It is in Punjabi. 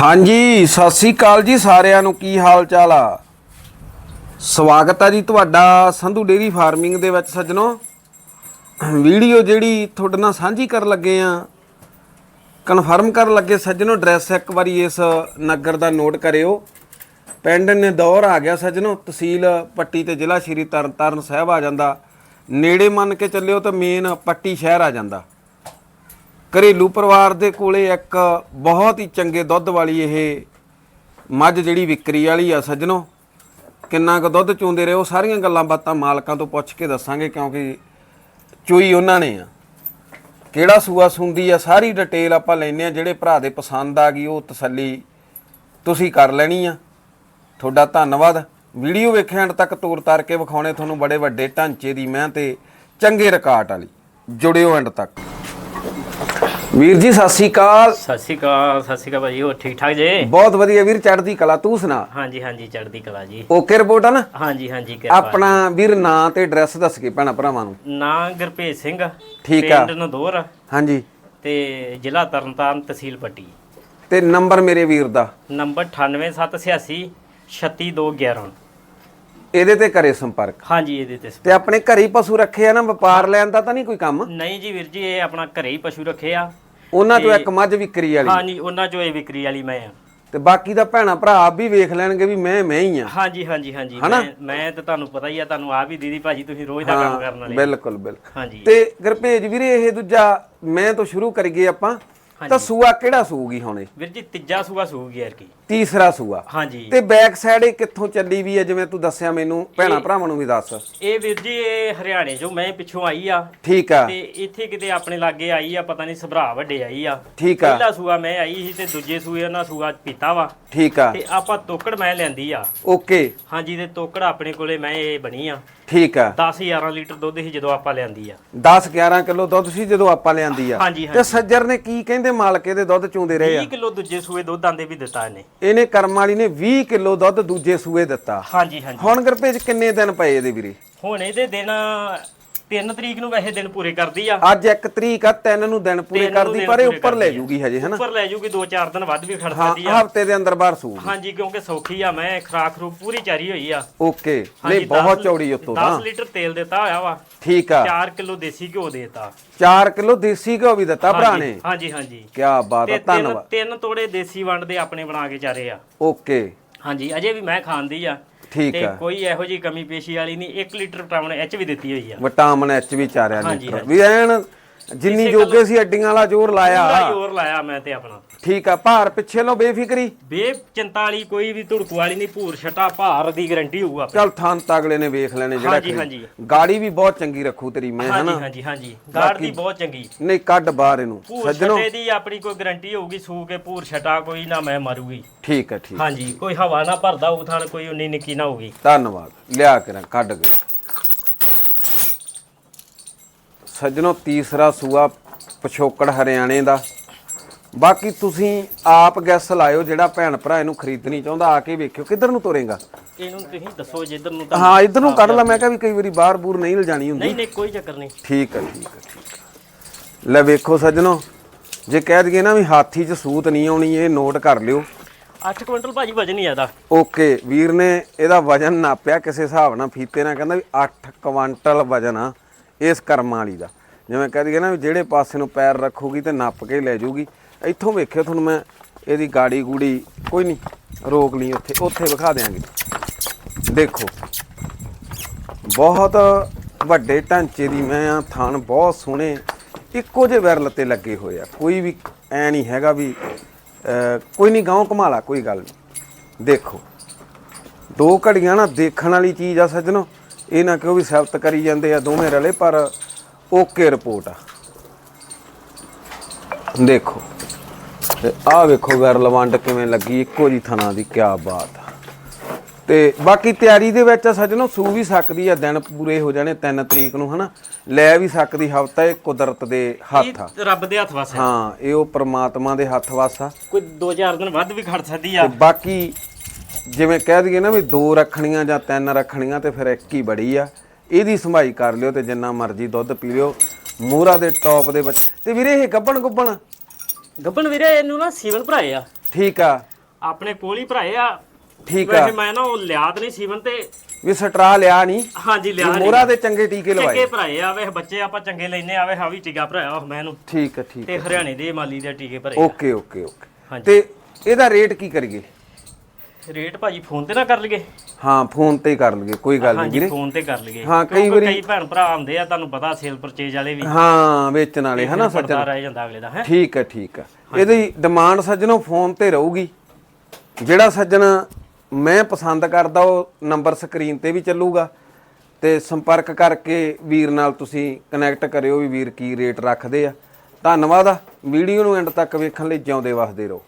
ਹਾਂਜੀ, ਸਤਿ ਸ੍ਰੀ ਅਕਾਲ ਜੀ ਸਾਰਿਆਂ ਨੂੰ। ਕੀ ਹਾਲ ਚਾਲ ਆ? ਸਵਾਗਤ ਆ ਜੀ ਤੁਹਾਡਾ ਸੰਧੂ ਡੇਰੀ ਫਾਰਮਿੰਗ ਦੇ ਵਿੱਚ ਸੱਜਣੋ। ਵੀਡੀਓ ਜਿਹੜੀ ਤੁਹਾਡੇ ਨਾਲ ਸਾਂਝੀ ਕਰਨ ਲੱਗੇ ਆ, ਕਨਫਰਮ ਕਰਨ ਲੱਗੇ ਸੱਜਣੋ, ਐਡਰੈਸ ਇੱਕ ਵਾਰੀ ਇਸ ਨਗਰ ਦਾ ਨੋਟ ਕਰਿਓ। ਪਿੰਡ ਨੇ ਦੌਰ ਆ ਗਿਆ ਸੱਜਣੋ, ਤਹਿਸੀਲ ਪੱਟੀ ਤੇ ਜ਼ਿਲ੍ਹਾ ਸ਼੍ਰੀ ਤਰਨਤਾਰਨ ਸਾਹਿਬ ਆ ਜਾਂਦਾ। ਨੇੜੇ ਮੰਨ ਕੇ ਚੱਲਿਓ ਤਾਂ ਮੇਨ ਪੱਟੀ ਸ਼ਹਿਰ ਆ ਜਾਂਦਾ। ਘਰੇਲੂ ਪਰਿਵਾਰ ਦੇ ਕੋਲੇ ਇੱਕ ਬਹੁਤ ਹੀ ਚੰਗੇ ਦੁੱਧ ਵਾਲੀ ਇਹ ਮੱਝ ਜਿਹੜੀ ਵਿਕਰੀ ਵਾਲੀ ਆ ਸੱਜਣੋ, ਕਿੰਨਾ ਕੁ ਦੁੱਧ ਚੋਂਦੇ ਰਹੇ, ਉਹ ਸਾਰੀਆਂ ਗੱਲਾਂ ਬਾਤਾਂ ਮਾਲਕਾਂ ਤੋਂ ਪੁੱਛ ਕੇ ਦੱਸਾਂਗੇ ਕਿਉਂਕਿ ਚੋਈ ਉਹਨਾਂ ਨੇ ਆ। ਕਿਹੜਾ ਸੂਆ ਸੁੰਦੀ ਆ, ਸਾਰੀ ਡਿਟੇਲ ਆਪਾਂ ਲੈਨੇ ਆ, ਜਿਹੜੇ ਭਰਾ ਦੇ ਪਸੰਦ ਆ ਗਈ, ਉਹ ਤਸੱਲੀ ਤੁਸੀਂ ਕਰ ਲੈਣੀ ਆ। ਤੁਹਾਡਾ ਧੰਨਵਾਦ। ਵੀਡੀਓ ਵੇਖਣ ਅੰਤ ਤੱਕ ਤੋਰ ਤਾਰ ਕੇ ਵਿਖਾਉਣੇ ਤੁਹਾਨੂੰ ਬੜੇ ਵੱਡੇ ਢਾਂਚੇ ਦੀ ਮੈਂ ਤੇ ਚੰਗੇ ਰਿਕਾਰਡ ਵਾਲੀ। ਜੁੜਿਓ ਐਂਡ ਤੱਕ। ਵੀਰ ਜੀ ਸਤਿ ਸ੍ਰੀ ਅਕਾਲ। ਸਤਿ ਸ਼੍ਰੀ ਅਕਾਲ ਸਤਿ ਸ਼੍ਰੀ ਅਕਾਲ ਭਾਜੀ ਹੋਰ ਠੀਕ ਠਾਕ ਜੇ? ਬਹੁਤ ਵਧੀਆ ਵੀਰ ਚੜ੍ਹਦੀ ਕਲਾ ਤੂੰ ਸੁਣਾ? ਹਾਂਜੀ ਹਾਂਜੀ ਚੜ੍ਹਦੀ ਕਲਾ ਜੀ। ਓਕੇ ਰਿਪੋਰਟ ਆ ਨਾ? ਹਾਂਜੀ ਹਾਂਜੀ ਕਿਰਪਾ ਆਪਣਾ ਵੀਰ ਨਾਂ ਤੇ ਐਡਰੈਸ ਦੱਸ ਕੇ ਭੈਣਾ ਭਰਾਵਾਂ ਨੂੰ। ਨਾਂ ਗੁਰਭੇਜ ਸਿੰਘ ਠੀਕ ਆ। ਪਿੰਡ ਨਦੋਰ। ਹਾਂਜੀ। ਤੇ ਜ਼ਿਲ੍ਹਾ ਤਰਨਤਾਰਨ ਤਹਿਸੀਲ ਪੱਟੀ। ਤੇ ਨੰਬਰ ਮੇਰੇ ਵੀਰ ਦਾ? ਨੰਬਰ 98786 36211 ਇਹਦੇ ਤੇ ਕਰੇ ਸੰਪਰਕ। ਹਾਂਜੀ ਇਹਦੇ ਤੇ ਤੇ ਆਪਣੇ ਘਰੇ ਹੀ ਪਸ਼ੂ ਰੱਖੇ ਆ ਨਾ ਵਪਾਰ ਲੈਣ ਦਾ ਤਾਂ ਨਹੀਂ ਕੋਈ ਕੰਮ? ਨਹੀਂ ਜੀ ਵੀਰ ਜੀ ਇਹ ਆਪਣਾ ਘਰੇ ਹੀ ਪਸ਼ੂ ਰੱਖੇ ਆ। ਉਹਨਾਂ ਚੋਂ ਇੱਕ ਮੱਝ ਵਿਕਰੀ ਵਾਲੀ। ਹਾਂਜੀ ਉਹਨਾਂ ਚੋਂ ਇਹ ਵਿਕਰੀ ਵਾਲੀ ਮੈਂ ਆ। ਤੇ ਬਾਕੀ ਦਾ ਭੈਣਾ ਭਰਾ ਆਪ ਵੀ ਵੇਖ ਲੈਣਗੇ ਵੀ ਮੈਂ ਮੈਂ ਹੀ ਆ। ਹਾਂਜੀ ਹਾਂਜੀ ਹਾਂਜੀ। ਹਨਾ? ਮੈਂ ਮੈਂ ਤਾਂ ਤੁਹਾਨੂੰ ਪਤਾ ਹੀ ਆ ਤੁਹਾਨੂੰ ਆ ਵੀ ਦੀਦੀ ਭਾਜੀ ਤੁਸੀਂ ਰੋਜ਼ ਦਾ ਕੰਮ ਕਰਨ ਵਾਲੇ ਬਿਲਕੁਲ ਬਿਲਕੁਲ। ਹਾਂਜੀ। ਤੇ ਗੁਰਪੇਜ ਵੀਰੇ ਇਹ ਦੂਜਾ ਮੈਂ ਤੋਂ ਸ਼ੁਰੂ ਕਰੀਏ ਆਪਾਂ। ਤਾਂ ਸੂਆ ਕਿਹੜਾ ਸੂਗੀ ਹੁਣ ਇਹ? ਵੀਰ ਜੀ ਤੀਜਾ ਸੂਆ ਸੂਗੀ ਯਾਰ ਕੀ ਤੀਸਰਾ ਸੂਆ। ਹਾਂਜੀ। ਤੇ ਬੈਕ ਸਾਈਡ ਇਹ ਕਿੱਥੋਂ ਚੱਲੀ ਵੀ ਹੈ ਜਿਵੇਂ ਤੂੰ ਦੱਸਿਆ ਮੈਨੂੰ ਭੈਣਾ ਭਰਾਵਾਂ ਨੂੰ ਵੀ ਦੱਸ। ਇਹ ਵੀਰ ਜੀ ਇਹ ਹਰਿਆਣੇ ਚੋਂ ਮੈਂ ਪਿੱਛੋਂ ਆਈ ਆ। ਠੀਕ ਆ। ਤੇ ਇੱਥੇ ਕਿਤੇ ਆਪਣੇ ਲਾਗੇ ਆਈ ਆ ਪਤਾ ਨਹੀਂ ਸਭਰਾ ਵੱਡੇ ਆਈ ਆ। ਠੀਕ ਆ। ਪਹਿਲਾ ਸੂਆ ਮੈਂ ਆਈ ਸੀ ਤੇ ਦੂਜੇ ਸੂਏ ਉਹਨਾਂ ਸੂਆ ਪੀਤਾ ਵਾ। ਠੀਕ ਆ। ਤੇ ਆਪਾਂ ਤੋਕੜ ਮੈਂ ਲੈਂਦੀ ਆ। ਓਕੇ। ਹਾਂਜੀ ਤੇ ਤੋਕੜ ਆਪਣੇ ਕੋਲੇ ਮੈਂ ਇਹ ਬਣੀ ਆ। ਠੀਕ ਆ। 10 11 ਲੀਟਰ ਦੁੱਧ ਸੀ ਜਦੋਂ ਆਪਾਂ ਲਿਆਂਦੀ ਆ। 10 11 ਕਿਲੋ ਦੁੱਧ ਸੀ ਜਦੋਂ ਆਪਾਂ ਲਿਆਂਦੀ ਆ। ਹਾਂਜੀ ਤੇ ਸੱਜਰ ਨੇ ਕੀ ਕਹਿੰਦੇ ਮਾਲਕੇ ਦੇ ਦੁੱਧ ਚੋਂਦੇ ਰਹੇ ਆ? 20 ਕਿਲੋ ਦੂਜੇ ਸੂਏ ਦੁੱਧ ਆਂਦੇ ਵੀ ਦਿੱਤਾ ਇਹਨੇ। ਇਹਨੇ ਕਰਮ ਵਾਲੀ ਨੇ 20 ਕਿਲੋ ਦੁੱਧ ਦੂਜੇ ਸੂਏ ਦਿੱਤਾ। ਹਾਂਜੀ ਹਾਂਜੀ। ਹੁਣ ਗੁਰਪੇਜ ਕਿੰਨੇ ਦਿਨ ਪਏ ਇਹਦੇ ਵੀਰੇ? ਹੁਣ ਇਹਦੇ ਦਿਨ 3 ਤਰੀਕ ਨੂੰ ਵੈਸੇ ਦਿਨ ਪੂਰੇ ਕਰਦੀ ਆ। ਅੱਜ 1 ਤਰੀਕ ਆ 3 ਨੂੰ ਦਿਨ ਪੂਰੇ ਕਰਦੀ ਪਰ ਇਹ ਪੂਰੇ ਉੱਪਰ ਲੈ। ਜੂਗੀ ਹਜੇ ਹਨਾ? ਉੱਪਰ ਲੈ ਜੂਗੀ 2-4 ਦਿਨ ਵੱਧ ਵੀ ਖੜ ਸਕਦੀ ਆ। ਹਫ਼ਤੇ ਦੇ ਅੰਦਰ ਬਾਹਰ ਸੂ ਹਾਂਜੀ ਕਿਉਂਕਿ ਸੌਖੀ ਆ ਮੈਂ ਖਰਾਕ ਰੂ ਪੂਰੀ ਚਾਰੀ ਹੋਈ ਆ। ਓਕੇ ਨਹੀਂ ਬਹੁਤ ਚੌੜੀ ਉੱਤੋਂ ਤਾਂ। 10 ਲੀਟਰ ਤੇਲ ਦਿੱਤਾ ਹੋਇਆ ਵਾ। ਠੀਕ ਆ। 4 ਕਿਲੋ ਦੇਸੀ ਘਿਓ ਦੇਤਾ। 4 ਕਿਲੋ ਦੇਸੀ ਘਿਓ ਵੀ ਦਿੱਤਾ ਭਰਾ ਨੇ? ਹਾਂਜੀ ਹਾਂਜੀ। ਕੀ ਬਾਤ ਆ ਧੰਨਵਾਦ। ਤਿੰਨ ਤੋੜੇ ਦੇਸੀ ਵੰਡ ਦੇ ਆਪਣੇ ਬਣਾ ਕੇ ਚਾਰੇ ਆ। ਓਕੇ। ਹਾਂਜੀ ਅਜੇ ਵੀ ਮੈਂ ਖਾਂਦੀ ਆ। ਠੀਕ ਤੇ ਆ। ਕੋਈ ਇਹੋ ਜੀ ਕਮੀ ਪੇਸ਼ੀ ਵਾਲੀ ਨਹੀਂ 1 ਲੀਟਰ ਵਿਟਾਮਿਨ ਐਚ ਵੀ ਦਿੱਤੀ ਹੋਈ ਆ। ਵਿਟਾਮਿਨ ਐਚ ਵੀ ਚਾਰਿਆ ਹਾਂਜੀ, ਲੀਟਰ। ਵੀ ਐਨ ਜਿੰਨੀ ਜੋਗੇ ਸੀ ਅੱਡੀਆਂ ਵਾਲਾ ਜ਼ੋਰ ਲਾਇਆ। ਜ਼ੋਰ ਲਾਇਆ ਮੈਂ ਤੇ ਆਪਣਾ। ਠੀਕ ਆ ਭਾਰ ਪਿੱਛੇ ਲੋ ਬੇਫਿਕਰੀ। ਬੇ ਚਿੰਤਾ ਵਾਲੀ ਕੋਈ ਵੀ ਧੁੜਕੂ ਵਾਲੀ ਨਹੀਂ ਭੂਰ ਛਟਾ ਭਾਰ ਦੀ ਗਾਰੰਟੀ ਹੋਊ ਆਪਣੀ। ਚੱਲ ਥਾਂ ਤਗਲੇ ਨੇ ਵੇਖ ਲੈਣੇ ਜਿਹੜਾ ਹਾਂਜੀ, ਹਾਂਜੀ। ਗਾੜੀ ਵੀ ਬਹੁਤ ਚੰਗੀ ਰੱਖੂ ਤੇਰੀ ਮੈਂ ਹਾਂਜੀ ਹਨਾ? ਹਾਂਜੀ ਹਾਂਜੀ। ਗਾਰਡ ਦੀ ਬਹੁਤ ਚੰਗੀ। ਨਹੀਂ ਕੱਢ ਬਾਹਰ ਇਹਨੂੰ ਸੱਜਣੋ। ਛਟੇ ਦੀ ਆਪਣੀ ਕੋਈ ਗਾਰੰਟੀ ਹੋਊਗੀ ਸੂ ਕੇ ਭੂਰ ਛਟਾ ਕੋਈ ਨਾ ਮੈਂ ਮਾਰੂਗੀ। ਠੀਕ ਹੈ ਠੀਕ ਹਾਂਜੀ ਕੋਈ ਹਵਾ ਨਾ ਭਰਦਾ ਹੋਊ ਥਾਣ ਕੋਈ ਉਨੀ ਨਿੱਕੀ ਨਾ ਹੋਊਗੀ। ਧੰਨਵਾਦ। ਲਿਆ ਕੇ ਕੱਢ ਕੇ ਸੱਜਣੋ ਤੀਸਰਾ ਸੂਆ ਪਿਛੋਕੜ ਹਰਿਆਣੇ ਦਾ। ਬਾਕੀ ਤੁਸੀਂ ਆਪ ਗੈਸ ਲਾਇਓ ਜਿਹੜਾ ਭੈਣ ਭਰਾ ਇਹਨੂੰ ਖਰੀਦਣੀ ਚਾਹੁੰਦਾ ਆ ਕੇ ਵੇਖਿਓ ਕਿੱਧਰ ਨੂੰ ਤੁਰੇਗਾ? ਇਹਨੂੰ ਤੁਸੀਂ ਦੱਸੋ ਜਿੱਧਰ ਨੂੰ ਤਾਂ ਹਾਂ ਇੱਧਰ ਨੂੰ ਕੱਢ ਲਾ ਮੈਂ ਕਿਹਾ ਵੀ ਕਈ ਵਾਰੀ ਬਾਹਰ ਬੂਰ ਨਹੀਂ ਲਿਜਾਣੀ ਹੁੰਦੀ। ਨਹੀਂ ਨਹੀਂ ਕੋਈ ਚੱਕਰ ਨਹੀਂ। ਠੀਕ ਹੈ ਠੀਕ ਹੈ ਠੀਕ ਹੈ ਲੈ ਵੇਖੋ ਸੱਜਣੋ ਜੇ ਕਹਿ ਦਈਏ ਨਾ ਵੀ ਹਾਥੀ 'ਚ ਸੂਤ ਨਹੀਂ ਆਉਣੀ ਇਹ ਨੋਟ ਕਰ ਲਿਓ। 8 ਕੁਇੰਟਲ ਭਾਜੀ ਵਜਨ ਹੀ ਆਦਾ ਓਕੇ ਵੀਰ ਨੇ ਇਹਦਾ ਵਜਨ ਨਾਪਿਆ ਕਿਸੇ ਹਿਸਾਬ ਨਾਲ ਫੀਤੇ ਨਾਲ ਕਹਿੰਦਾ ਵੀ 8 ਕੁਆਂਟਲ ਵਜਨ ਆ। ਇਸ ਕਰਮਾਂ ਵਾਲੀ ਦਾ। ਜਿਵੇਂ ਕਹਿ ਦਈਏ ਨਾ ਵੀ ਜਿਹੜੇ ਪਾਸੇ ਨੂੰ ਪੈਰ ਰੱਖੂਗੀ ਤੇ ਨੱਪ ਕੇ ਲੈ ਜਾਊਗੀ ਇੱਥੋਂ ਵੇਖਿਓ ਤੁਹਾਨੂੰ ਮੈਂ ਇਹਦੀ ਗਾੜੀ ਗੂੜੀ ਕੋਈ ਨਹੀਂ, ਰੋਕ ਲਈ ਉੱਥੇ ਉੱਥੇ ਵਿਖਾ ਦਿਆਂਗੇ। ਦੇਖੋ, ਬਹੁਤ ਵੱਡੇ ਢਾਂਚੇ ਦੀ ਮੈਂ ਆ ਥਣ ਬਹੁਤ ਸੋਹਣੇ, ਇੱਕੋ ਜਿਹੇ ਵਿਰਲ ਤੇ ਲੱਗੇ ਹੋਏ ਆ। ਕੋਈ ਵੀ ਐ ਨਹੀਂ ਹੈਗਾ ਵੀ ਕੋਈ ਨਹੀਂ ਗਾਉਂ ਕਮਾਲਾ ਕੋਈ ਗੱਲ ਨਹੀਂ। ਦੇਖੋ, ਦੋ ਘੜੀਆਂ ਨਾ ਦੇਖਣ ਵਾਲੀ ਚੀਜ਼ ਆ ਸੱਜਣੋ। ਇਹ ਨਾ ਕਿ ਉਹ ਵੀ ਸਿਫਤ ਕਰੀ ਜਾਂਦੇ ਆ ਦੋਵੇਂ ਰਲੇ ਪਰ ਓਕੇ ਰਿਪੋਰਟ ਆ। ਦੇਖੋ ਤੇ ਆਹ ਵੇਖੋ ਗਰ ਲਵੰਡ ਕਿਵੇਂ ਲੱਗੀ ਇੱਕੋ ਜੀ ਥਣਾ ਦੀ ਕੀ ਬਾਤ ਆ। ਤੇ ਬਾਕੀ ਤਿਆਰੀ ਦੇ ਵਿੱਚ ਸੱਜਣੋ ਸੂ ਵੀ ਸਕਦੀ ਆ ਦਿਨ ਪੂਰੇ ਹੋ ਜਾਣੇ 3 ਤਰੀਕ ਨੂੰ ਹਨਾ? ਲੈ ਵੀ ਸਕਦੀ ਹਫਤਾ ਇਹ ਕੁਦਰਤ ਦੇ ਹੱਥ ਆ। ਰੱਬ ਦੇ ਹੱਥ ਵਸ ਹੈ ਹਾਂ ਇਹ ਉਹ ਪ੍ਰਮਾਤਮਾ ਦੇ ਹੱਥ ਵਸ ਆ। ਕੋਈ 2-4 ਦਿਨ ਵੱਧ ਵੀ ਖੜ ਸਕਦੀ ਆ। ਤੇ ਬਾਕੀ ਜਿਵੇਂ ਕਹਿ ਦਈਏ ਨਾ ਵੀ ਦੋ ਰੱਖਣੀਆਂ ਜਾਂ ਤਿੰਨ ਰੱਖਣੀਆਂ ਤੇ ਫਿਰ ਇੱਕ ਹੀ ਬੜੀ ਆ ਇਹਦੀ ਸੰਭਾਈ ਕਰ ਲਿਓ ਤੇ ਜਿੰਨਾ ਮਰਜ਼ੀ ਦੁੱਧ ਪੀ ਲਿਓ ਮੂਹਰਾ ਦੇ ਟੌਪ ਦੇ ਵਿੱਚ। ਤੇ ਵੀਰੇ ਇਹ ਗੱਬਣ ਗੁੱਬਣ? ਗੱਬਣ ਵੀਰੇ ਇਹਨੂੰ ਨਾ ਸੀਵਨ ਭਰਾਏ ਆ। ਠੀਕ ਆ। ਆਪਣੇ ਕੋਲ ਹੀ ਭਰਾਏ ਆ। ਠੀਕ ਆ। ਵੈਸੇ ਮੈਂ ਨਾ ਉਹ ਲਿਆਦ ਨਹੀਂ ਸੀਵਨ ਤੇ। ਵੀ ਸਟਰਾ ਲਿਆ ਨਹੀਂ? ਹਾਂਜੀ ਲਿਆ ਨਹੀਂ। ਮੋਹਰਾ ਦੇ ਚੰਗੇ ਟੀਕੇ ਚੰਗੇ ਲਵਾਏ। ਭਰਾਏ ਆ। ਵੇ ਬੱਚੇ ਆਪਾਂ ਚੰਗੇ ਲੈਨੇ ਆਵੇ ਹਾਵੀ ਟੀਕਾ ਭਰਾਇਆ ਮੈਂ ਇਹਨੂੰ। ਠੀਕ ਆ ਠੀਕ ਤੇ ਹਰਿਆਣੇ ਦੇ ਮਾਲੀ ਦੇ ਟੀਕੇ ਭਰੇ ਆ। Okay okay okay. ਤੇ ਇਹਦਾ ਰੇਟ ਕੀ ਕਰੀਏ? ਰੇਟ ਭਾਜੀ ਫੋਨ ਤੇ ਨਾ ਕਰ ਲਈਏ। ਹਾਂ ਫੋਨ ਤੇ ਹੀ ਕਰ ਲਈਏ ਕੋਈ ਗੱਲ ਨਹੀਂ ਹਾਂਜੀ ਵੀਰੇ। ਫੋਨ ਤੇ ਕਰ ਲਈਏ। ਹਾਂ, ਕਈ ਕਿਉਂਕਿ ਵਾਰੀ- ਕਈ ਭੈਣ ਭਰਾ ਆਉਂਦੇ ਆ ਤੁਹਾਨੂੰ ਪਤਾ ਸੇਲ ਪਰਚੇਜ ਵਾਲੇ ਵੀ। ਹਾਂ ਵੇਚਣ ਵਾਲੇ ਹਨਾ ਸੱਜਣ? ਰਹਿ ਜਾਂਦਾ ਅਗਲੇ ਦਾ ਹੈ? ਠੀਕ ਹੈ ਠੀਕ ਹੈ। ਇਹਦੀ ਡਿਮਾਂਡ ਸੱਜਣੋ ਫੋਨ ਤੇ ਰਹੂਗੀ। ਜਿਹੜਾ ਸੱਜਣ ਮੈਂ ਪਸੰਦ ਕਰਦਾ ਉਹ ਨੰਬਰ ਸਕਰੀਨ ਤੇ ਵੀ ਚੱਲੂਗਾ। ਤੇ ਸੰਪਰਕ ਕਰਕੇ ਵੀਰ ਨਾਲ ਤੁਸੀਂ ਕਨੈਕਟ ਕਰਿਓ ਵੀ ਵੀਰ ਕੀ ਰੇਟ ਰੱਖਦੇ ਆ। ਧੰਨਵਾਦ ਆ। ਵੀਡੀਓ ਨੂੰ ਐਂਡ ਤੱਕ ਵੇਖਣ ਲਈ ਜਿਉਂਦੇ ਵਸਦੇ ਰਹੋ।